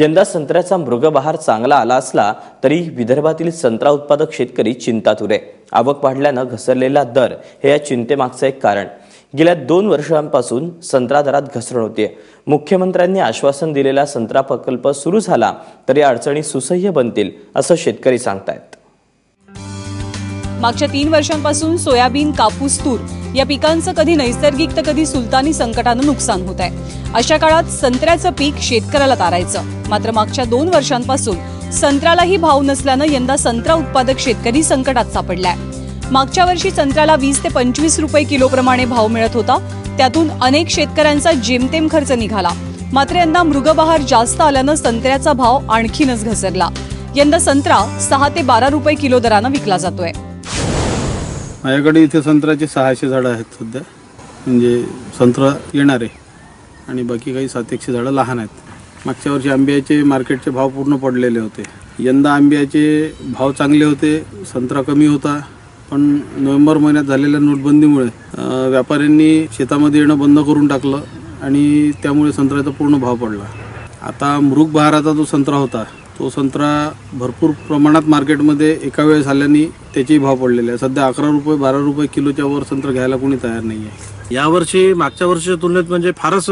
यंदा संत्र्याचा मृगबहार चांगला आला असला तरी विदर्भातील संत्रा उत्पादक शेतकरी चिंतातुरे. आवक वाढल्यानं घसरलेला दर हे या चिंतेमागचं एक कारण. गेल्या दोन वर्षांपासून संत्रा दरात घसरण होते मुख्यमंत्र्यांनी आश्वासन दिलेला संत्रा प्रकल्प सुरू झाला तरी या अडचणी सुसह्य बनतील असं शेतकरी सांगतायत. मागच्या तीन वर्षांपासून सोयाबीन कापूस तूर या पिकांचं कधी नैसर्गिक तर कधी सुलतानी संकटानं नुकसान होत आहे अशा काळात संत्र्याचं पीक शेतकऱ्याला तारायचं. मात्र मागच्या दोन वर्षांपासून संत्र्यालाही भाव नसल्यानं यंदा संत्रा उत्पादक शेतकरी संकटात सापडलाय. मागच्या वर्षी संत्र्याला वीस ते पंचवीस रुपये किलोप्रमाणे भाव मिळत होता. त्यातून अनेक शेतकऱ्यांचा जेमतेम खर्च निघाला. मात्र यंदा मृगबहार जास्त आल्यानं संत्र्याचा भाव आणखीनच घसरला. यंदा संत्रा सहा ते बारा रुपये किलो दरानं विकला जातोय. माझ्याकडे इथे संत्र्याचे सहाशे झाडं आहेत सध्या. म्हणजे संत्रा येणार. आहे आणि बाकी काही सात एकशे झाडं लहान आहेत. मागच्या वर्षी आंब्याचे मार्केटचे भाव पूर्ण पडलेले होते. यंदा आंब्याचे भाव चांगले होते संत्रा कमी होता. पण नोव्हेंबर महिन्यात झालेल्या नोटबंदीमुळे व्यापाऱ्यांनी शेतामध्ये येणं बंद करून टाकलं आणि त्यामुळे संत्र्याचा पूर्ण भाव पडला. आता मृग बहाराचा जो संत्रा होता तो संत्रा भरपूर प्रमाणात मार्केटमध्ये एका वेळेस आल्याने त्याचेही भाव पडलेले आहे सध्या अकरा रुपये बारा रुपये किलोच्या वर संत्र घ्यायला कोणी तयार नाही आहे यावर्षी मागच्या वर्षीच्या तुलनेत म्हणजे फारच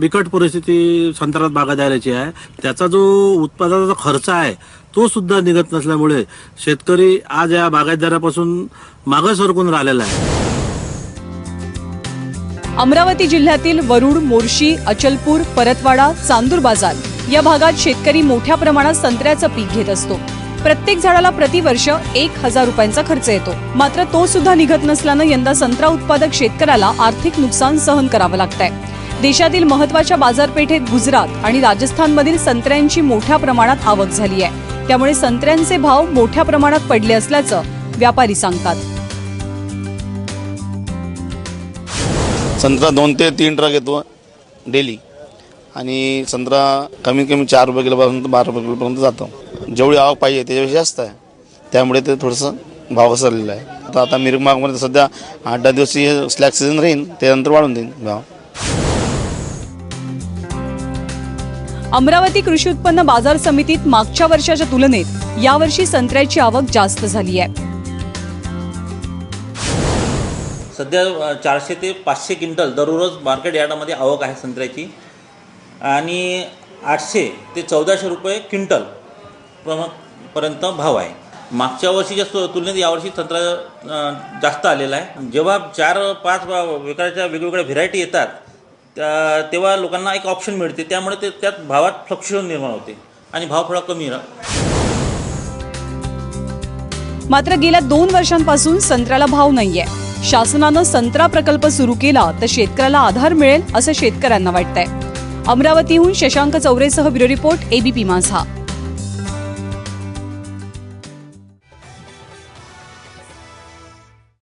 बिकट परिस्थिती संत्र्यात बागायदाराची आहे. त्याचा जो उत्पादनाचा खर्च आहे तो सुद्धा निघत नसल्यामुळे शेतकरी आज या बागायतदारापासून मागं सरकून राहिलेला आहे. अमरावती जिल्ह्यातील वरुड मोर्शी अचलपूर परतवाडा चांदूर बाजार. या भागात शेतकरी मोठ्या प्रमाणात संत्र्याचं पीक घेत असतो. प्रत्येक झाडाला प्रतिवर्ष एक हजार रुपयांचा खर्च येतो. मात्र तो सुद्धा निघत नसल्यानं यंदा संत्रा उत्पादक शेतकऱ्याला आर्थिक नुकसान सहन करावं लागतंय. देशातील महत्त्वाच्या बाजारपेठेत गुजरात आणि राजस्थानमधील संत्र्यांची मोठ्या प्रमाणात आवक झाली आहे त्यामुळे संत्र्यांचे भाव मोठ्या प्रमाणात पडले असल्याचं व्यापारी सांगतात. संत्रा दोन ते तीन ट्रक येतो. डेली. आणि संत्रा कमीत कमी चार रुपये किलोपासून तर बारा रुपये किलोपर्यंत जातं. जेवढी आवक पाहिजे त्याच्यापेक्षा जास्त आहे. त्यामुळे ते थोडंसं भाव घसरलेलं आहे. आता आता मिरमागमध्ये सध्या आठ दहा दिवस हे स्लॅक सीझन राहील त्यानंतर वाढून देईन भाव. अमरावती कृषी उत्पन्न बाजार समितीत मागच्या वर्षाच्या तुलनेत यावर्षी संत्र्याची आवक जास्त झाली आहे. सध्या चारशे ते पाचशे क्विंटल दररोज मार्केट यार्डामध्ये आवक आहे संत्र्याची. आणि आठशे ते चौदाशे रुपये क्विंटल प्रम- पर्यंत भाव आहे. मागच्या वर्षीच्या सु- तुलनेत यावर्षी संत्रा जास्त आलेला आहे. जेव्हा चार पाच प्रकारच्या वेगवेगळ्या व्हेरायटी येतात त्या तेव्हा लोकांना एक ऑप्शन मिळते. त्यामुळे ते त्यात भावात फ्लक्च्युएशन निर्माण होते आणि भाव थोडा कमी मात्र गेल्या दोन वर्षांपासून संत्र्याला भाव नाहीये. शासनानं संत्रा प्रकल्प सुरू केला तर शेतकऱ्याला आधार मिळेल असं शेतकऱ्यांना वाटतंय. अमरावतीहून शशांक चौरेसह ब्युरो रिपोर्ट एबीपी माझा.